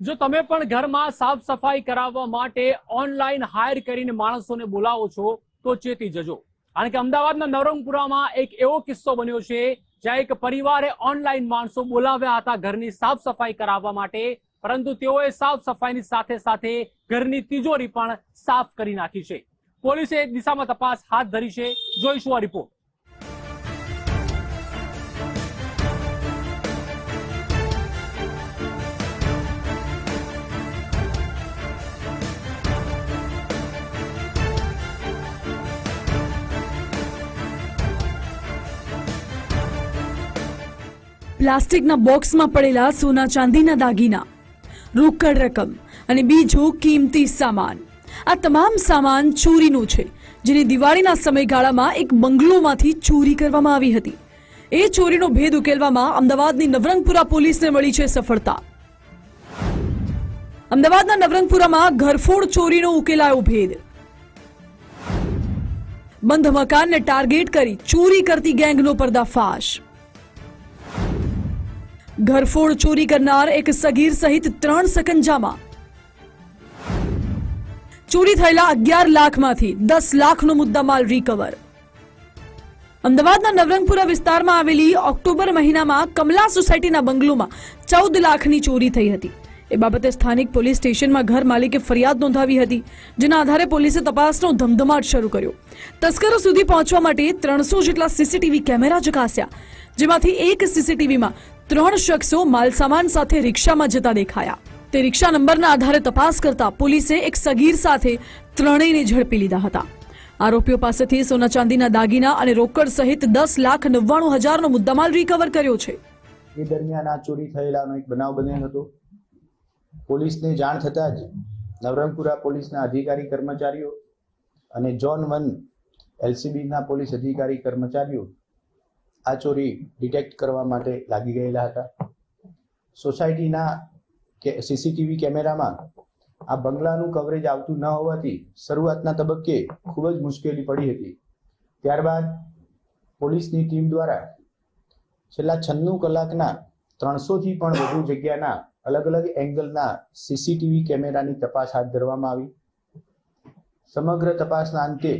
જો તમે પણ ઘરમાં સાફ સફાઈ કરાવવા માટે ઓનલાઈન હાયર કરીને માણસોને બોલાવો છો, તો ચેતી જજો. કારણ કે અમદાવાદના નવરંગપુરામાં એક એવો કિસ્સો બન્યો છે, જ્યાં એક પરિવારે ઓનલાઈન માણસો બોલાવ્યા હતા ઘરની સાફ સફાઈ કરાવવા માટે, પરંતુ તેઓએ સાફ સફાઈની સાથે સાથે ઘરની તિજોરી પણ સાફ કરી નાખી છે. પોલીસે એક દિશામાં તપાસ હાથ ધરી છે. જોઈશું આ રિપોર્ટ પ્લાસ્ટિકના બોક્સમાં પડેલા સોના ચાંદીના દાગીના, રોકડ રકમ અને બીજો કિંમતી સામાન. આ તમામ સામાન ચોરીનું છે, જેને દિવાળીના સમયગાળામાં એક બંગલોમાંથી ચોરી કરવામાં આવી હતી. એ ચોરીનો ભેદ ઉકેલવામાં અમદાવાદની નવરંગપુરા પોલીસને મળી છે સફળતા. અમદાવાદના નવરંગપુરામાં ઘરફોડ ચોરીનો ઉકેલાયો ભેદ. બંધ મકાનને ટાર્ગેટ કરી ચોરી કરતી ગેંગનો પર્દાફાશ. ઘરફોડ ચોરી કરનાર એક સગીર સહિત ત્રણ સકંજામાં. ચોરી થયેલા અગિયાર લાખમાંથી દસ લાખનો મુદ્દામાલ રિકવર અમદાવાદના નવરંગપુરા વિસ્તારમાં આવેલી ઓક્ટોબર મહિનામાં કમલા સોસાયટીના બંગલોમાં ચૌદ લાખની ચોરી થઈ હતી. એ બાબતે સ્થાનિક પોલીસ સ્ટેશનમાં ઘર માલિકે ફરિયાદ નોંધાવી હતી, જેના આધારે પોલીસે તપાસનો ધમધમાટ શરૂ કર્યો. તસ્કરો સુધી પહોંચવા માટે ત્રણસો જેટલા સીસીટીવી કેમેરા ચકાસ્યા, જેમાંથી એક સીસીટીવીમાં ત્રણ શખ્સો માલસામાન સાથે રિક્ષામાં જતા દેખાયા. તે રિક્ષા નંબરના આધારે તપાસ કરતા પોલીસે એક સગીર સાથે ત્રણેયને ઝડપી લીધા હતા. આરોપીઓ પાસેથી સોના ચાંદીના દાગીના અને રોકડ સહિત દસ લાખ નવ્વાણું હજારનો મુદ્દામાલ રિકવર કર્યો છે. એ દરમિયાન આ ચોરી થયેલાનો એક બનાવ બન્યો હતો. પોલીસને જાણ થતાં જ નવરંગપુરા પોલીસના અધિકારી કર્મચારીઓ અને જોન વન એલસીબીના પોલીસ અધિકારી કર્મચારીઓ આ ચોરી ડિટેક્ટ કરવા માટે લાગી ગયેલા હતા. સોસાયટીના કે સીસીટીવી કેમેરામાં આ બંગલાનું કવરેજ આવતું ન હોવાથી શરૂઆતના તબક્કે ખૂબ જ મુશ્કેલી પડી હતી. ત્યારબાદ પોલીસની ટીમ દ્વારા છેલ્લા છન્નું કલાકના ત્રણસોથી પણ વધુ જગ્યાના અલગ અલગ એંગલના સીસીટીવી કેમેરાની તપાસ હાથ ધરવામાં આવી. સમગ્ર તપાસના અંતે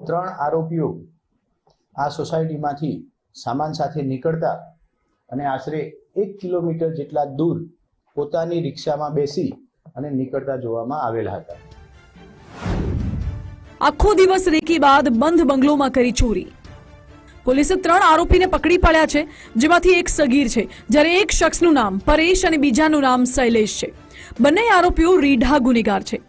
ત્રણ આરોપીઓ આ સોસાયટીમાંથી સામાન સાથે નીકળતા અને આશરે એક કિલોમીટર જેટલા દૂર પોતાની રિક્ષામાં બેસી અને નીકળતા જોવામાં આવેલા હતા. આખો દિવસ રેકી બાદ બંધ બંગલોમાં કરી ચોરી. પોલીસે ત્રણ આરોપીને પકડી પાડ્યા છે, જેમાંથી એક સગીર છે, જ્યારે એક શખ્સનું નામ પરેશ અને બીજાનું નામ શૈલેષ છે. બંને આરોપીઓ રીઢા ગુનેગાર છે.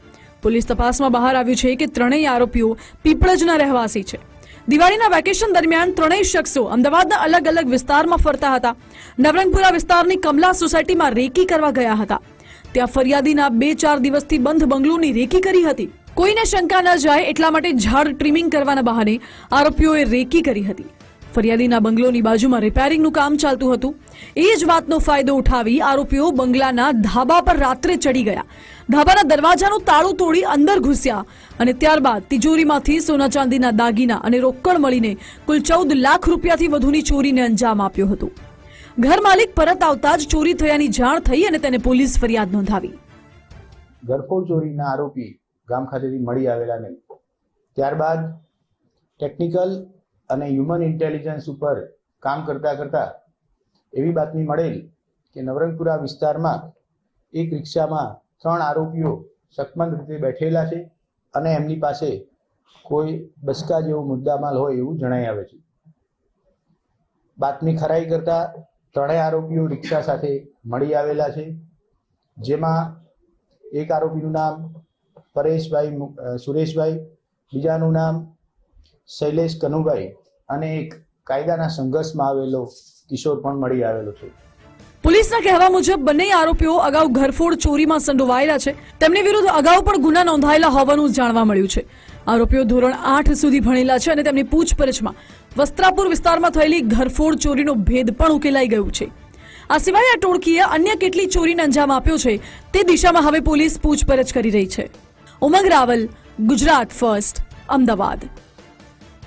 પોલીસ તપાસમાં બહાર આવ્યું છે કે ત્રણેય આરોપીઓ પીપળજના રહેવાસી છે. દિવાળીના વેકેશન દરમિયાન ત્રણેય શખ્સો અમદાવાદના અલગ અલગ વિસ્તારમાં ફરતા હતા. નવરંગપુરા વિસ્તારની કમલા સોસાયટીમાં રેકી કરવા ગયા હતા. ત્યાં ફરિયાદીના બે ચાર દિવસથી બંધ બંગલોની રેકી કરી હતી. કોઈને શંકા ન જાય એટલા માટે ઝાડ ટ્રીમિંગ કરવાના બહાને આરોપીઓએ રેકી કરી હતી. ફરિયાદીના બંગલોની બાજુમાં રિપેરિંગનું કામ ચાલતું હતું. એ જ વાતનો ફાયદો ઉઠાવી આરોપીઓ બંગલાના ધાબા પર રાત્રે ચડી ગયા. ધાબાના દરવાજાનું તાળું તોડી અંદર ઘૂસ્યા અને ત્યારબાદ તિજોરીમાંથી સોના ચાંદીના દાગીના અને રોકડ મળીને કુલ ચૌદ લાખ રૂપિયાથી વધુની ચોરીને અંજામ આપ્યો હતો. ઘર માલિક પરત આવતા જ ચોરી થયાની જાણ થઈ અને તેને પોલીસ ફરિયાદ નોંધાવી. ઘરફોડ ચોરીના આરોપી ગામ ખાતેથી મળી આવેલા નહીં. ત્યારબાદ ટેકનિકલ અને હ્યુમન ઇન્ટેલિજન્સ ઉપર કામ કરતા કરતા એવી બાતમી મળેલ કે નવરંગપુરા વિસ્તારમાં એક રિક્ષામાં ત્રણ આરોપીઓ શકમંદ રીતે બેઠેલા છે અને એમની પાસે કોઈ બસકા જેવો મુદ્દામાલ હોય એવું જણાઈ આવે છે. બાતમી ખરાઈ કરતા ત્રણેય આરોપીઓ રિક્ષા સાથે મળી આવેલા છે, જેમાં એક આરોપીનું નામ પરેશભાઈ સુરેશભાઈ, બીજાનું નામ શૈલેષ કનુભાઈ અને એક કાયદાના સંઘર્ષમાં આવેલો કિશોર પણ મળી આવેલો છે. પોલીસના કહેવા મુજબ બંને આરોપીઓ અગાઉ ઘરફોડ ચોરીમાં સંડોવાયેલા છે. તેમની વિરુદ્ધ અગાઉ પણ ગુના નોંધાયેલા હોવાનું જાણવા મળ્યું છે. આરોપીઓ ધોરણ આઠ સુધી ભણેલા છે અને તેમની પૂછપરછમાં વસ્ત્રાપુર વિસ્તારમાં થયેલી ઘરફોડ ચોરીનો ભેદ પણ ઉકેલાઈ ગયું છે. આ સિવાય આ ટોળકીએ અન્ય કેટલી ચોરીને અંજામ આપ્યો છે તે દિશામાં હવે પોલીસ પૂછપરછ કરી રહી છે. ઉમંગ રાવલ, ગુજરાત ફર્સ્ટ, અમદાવાદ.